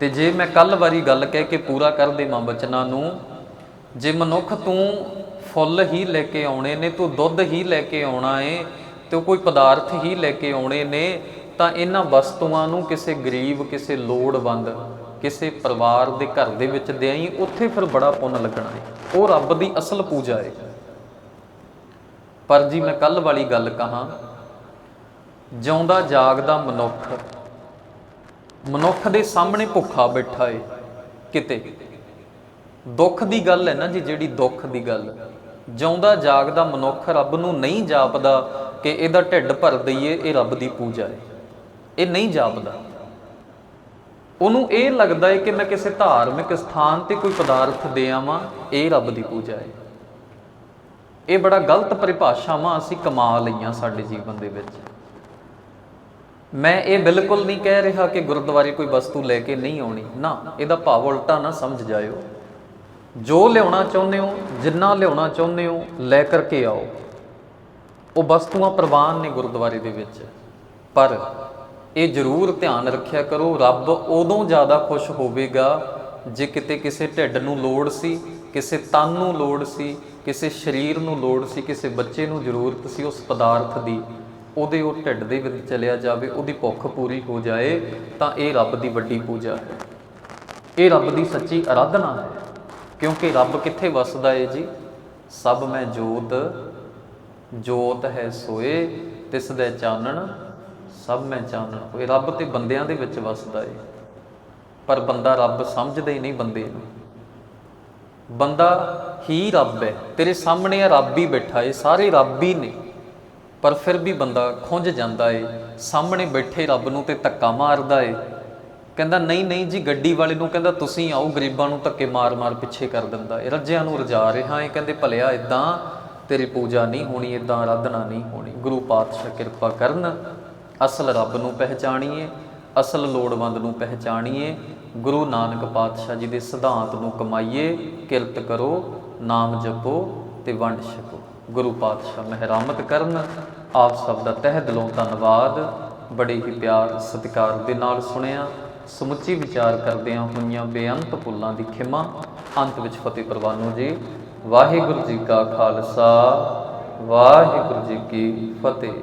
ਤੇ ਜੇ ਮੈਂ ਕੱਲ ਵਾਰੀ ਗੱਲ ਕਹਿ ਕੇ ਪੂਰਾ ਕਰ ਦੇਵਾਂ ਬਚਨਾਂ ਨੂੰ, ਜੇ ਮਨੁੱਖ ਤੂੰ ਫੁੱਲ ਹੀ ਲੈ ਕੇ ਆਉਣੇ ਨੇ, ਤੂੰ ਦੁੱਧ ਹੀ ਲੈ ਕੇ ਆਉਣਾ ਏ, ਤੇ ਕੋਈ ਪਦਾਰਥ ਹੀ ਲੈ ਕੇ ਆਉਣੇ ਨੇ, ਤਾਂ ਇਹਨਾਂ ਵਸਤੂਆਂ ਨੂੰ ਕਿਸੇ ਗਰੀਬ, ਕਿਸੇ ਲੋੜਵੰਦ, ਕਿਸੇ ਪਰਿਵਾਰ ਦੇ ਘਰ ਦੇ ਵਿੱਚ ਦੇਈ ਉੱਥੇ ਫਿਰ ਬੜਾ ਪੁੰਨ ਲੱਗਣਾ ਏ। ਉਹ ਰੱਬ ਦੀ ਅਸਲ ਪੂਜਾ ਏ। ਪਰ ਜੀ ਮੈਂ ਕੱਲ ਵਾਲੀ ਗੱਲ ਕਹਾ, ਜਿਉਂਦਾ ਜਾਗਦਾ ਮਨੁੱਖ ਮਨੁੱਖ ਦੇ ਸਾਹਮਣੇ ਭੁੱਖਾ ਬੈਠਾ ਏ, ਕਿਤੇ। ਦੁੱਖ ਦੀ ਗੱਲ ਹੈ ਨਾ ਜੀ, ਜਿਹੜੀ ਦੁੱਖ ਦੀ ਗੱਲ। ਜਿਉਂਦਾ ਜਾਗਦਾ ਮਨੁੱਖ ਰੱਬ ਨੂੰ ਨਹੀਂ ਜਾਪਦਾ ਕਿ ਇਹਦਾ ਢਿੱਡ ਭਰ ਦਈਏ, ਇਹ ਰੱਬ ਦੀ ਪੂਜਾ ਹੈ ਇਹ ਨਹੀਂ ਜਾਪਦਾ। ਉਹਨੂੰ ਇਹ ਲੱਗਦਾ ਹੈ ਕਿ ਮੈਂ ਕਿਸੇ ਧਾਰਮਿਕ ਸਥਾਨ ਤੇ ਕੋਈ ਪਦਾਰਥ ਦੇ ਆਵਾਂ, ਇਹ ਰੱਬ ਦੀ ਪੂਜਾ ਹੈ ਇਹ ਬੜਾ ਗਲਤ ਪਰਿਭਾਸ਼ਾਵਾਂ ਅਸੀਂ ਕਮਾ ਲਈਆਂ ਸਾਡੇ ਜੀਵਨ ਦੇ ਵਿੱਚ। ਮੈਂ ਇਹ ਬਿਲਕੁਲ ਨਹੀਂ ਕਹਿ ਰਿਹਾ ਕਿ ਗੁਰਦੁਆਰੇ ਕੋਈ ਵਸਤੂ ਲੈ ਕੇ ਨਹੀਂ ਆਉਣੀ। ਨਾ, ਇਹਦਾ ਭਾਵ ਉਲਟਾ ਨਾ ਸਮਝ ਜਾਇਓ। ਜੋ ਲਿਆਉਣਾ ਚਾਹੁੰਦੇ ਹੋ, ਜਿੰਨਾ ਲਿਆਉਣਾ ਚਾਹੁੰਦੇ ਹੋ, ਲੈ ਕਰਕੇ ਆਓ। ਉਹ ਵਸਤੂਆਂ ਪ੍ਰਵਾਨ ਨੇ ਗੁਰਦੁਆਰੇ ਦੇ ਵਿੱਚ। ਪਰ ਇਹ ਜ਼ਰੂਰ ਧਿਆਨ ਰੱਖਿਆ ਕਰੋ, ਰੱਬ ਉਦੋਂ ਜ਼ਿਆਦਾ ਖੁਸ਼ ਹੋਵੇਗਾ ਜੇ ਕਿਤੇ ਕਿਸੇ ਢਿੱਡ ਨੂੰ ਲੋੜ ਸੀ, ਕਿਸੇ ਤਨ ਨੂੰ ਲੋੜ ਸੀ, ਕਿਸੇ ਸਰੀਰ ਨੂੰ ਲੋੜ ਸੀ, ਕਿਸੇ ਬੱਚੇ ਨੂੰ ਜ਼ਰੂਰਤ ਸੀ ਉਸ ਪਦਾਰਥ ਦੀ, ਉਹਦੇ ਉਹ ਢਿੱਡ ਦੇ ਵਿੱਚ ਚਲਿਆ ਜਾਵੇ, ਉਹਦੀ ਭੁੱਖ ਪੂਰੀ ਹੋ ਜਾਏ, ਤਾਂ ਇਹ ਰੱਬ ਦੀ ਵੱਡੀ ਪੂਜਾ ਹੈ। ਇਹ ਰੱਬ ਦੀ ਸੱਚੀ ਆਰਾਧਨਾ ਹੈ। ਕਿਉਂਕਿ ਰੱਬ ਕਿੱਥੇ ਵਸਦਾ ਏ ਜੀ? ਸਭ ਮੈਂ ਜੋਤ ਜੋਤ ਹੈ ਸੋਏ, ਤਿਸ ਦੇ ਚਾਨਣ, ਸਭ ਮੈਂ ਚਾਨਣ ਹੋਏ। ਰੱਬ ਤੇ ਬੰਦਿਆਂ ਦੇ ਵਿੱਚ ਵਸਦਾ ਏ। ਪਰ ਬੰਦਾ ਰੱਬ ਸਮਝਦਾ ਹੀ ਨਹੀਂ ਬੰਦੇ ਨੂੰ। ਬੰਦਾ ਹੀ ਰੱਬ ਹੈ। ਤੇਰੇ ਸਾਹਮਣੇ ਆ ਰੱਬ ਹੀ ਬੈਠਾ ਏ, ਸਾਰੇ ਰੱਬ ਹੀ ਨੇ। ਪਰ ਫਿਰ ਵੀ ਬੰਦਾ ਖੁੰਝ ਜਾਂਦਾ ਏ, ਸਾਹਮਣੇ ਬੈਠੇ ਰੱਬ ਨੂੰ ਤੇ ਧੱਕਾ ਮਾਰਦਾ ਏ। ਕਹਿੰਦਾ, ਨਹੀਂ ਨਹੀਂ ਜੀ, ਗੱਡੀ ਵਾਲੇ ਨੂੰ ਕਹਿੰਦਾ, ਤੁਸੀਂ ਆਓ, ਗਰੀਬਾਂ ਨੂੰ ਧੱਕੇ ਮਾਰ-ਮਾਰ ਪਿੱਛੇ ਕਰ ਦਿੰਦਾ ਏ। ਰੱਜਿਆਂ ਨੂੰ ਰਜਾ ਰਿਹਾ ਏ। ਕਹਿੰਦੇ, ਭਲਿਆ ਇਦਾਂ ਤੇਰੀ ਪੂਜਾ ਨਹੀਂ ਹੋਣੀ ਇਦਾਂ ਆਰਾਧਨਾ ਨਹੀਂ ਹੋਣੀ। ਗੁਰੂ ਪਾਤਸ਼ਾਹ ਕਿਰਪਾ ਕਰਨ, ਅਸਲ ਰੱਬ ਨੂੰ ਪਹਿਚਾਣੀਏ, ਅਸਲ ਲੋੜਵੰਦ ਨੂੰ ਪਹਿਚਾਣੀਏ ਗੁਰੂ ਨਾਨਕ ਪਾਤਸ਼ਾਹ ਜੀ ਦੇ ਸਿਧਾਂਤ ਨੂੰ ਕਮਾਈਏ, ਕਿਰਤ ਕਰੋ, ਨਾਮ ਜਪੋ ਤੇ ਵੰਡ ਛਕੋ। ਗੁਰੂ ਪਾਤਸ਼ਾਹ ਮਹਿਰਾਮਤ ਕਰਨ, ਆਪ ਸਭ ਦਾ ਤਹਿ ਦਿਲੋਂ ਧੰਨਵਾਦ। ਬੜੇ ਹੀ ਪਿਆਰ ਸਤਿਕਾਰ ਦੇ ਨਾਲ ਸੁਣਿਆ। ਸਮੁੱਚੀ ਵਿਚਾਰ ਕਰਦਿਆਂ ਹੋਈਆਂ ਬੇਅੰਤ ਭੁੱਲਾਂ ਦੀ ਖਿਮਾ। ਅੰਤ ਵਿੱਚ ਫਤਿਹ ਪ੍ਰਵਾਨੋ ਜੀ। ਵਾਹਿਗੁਰੂ ਜੀ ਕਾ ਖਾਲਸਾ, ਵਾਹਿਗੁਰੂ ਜੀ ਕੀ ਫਤਿਹ।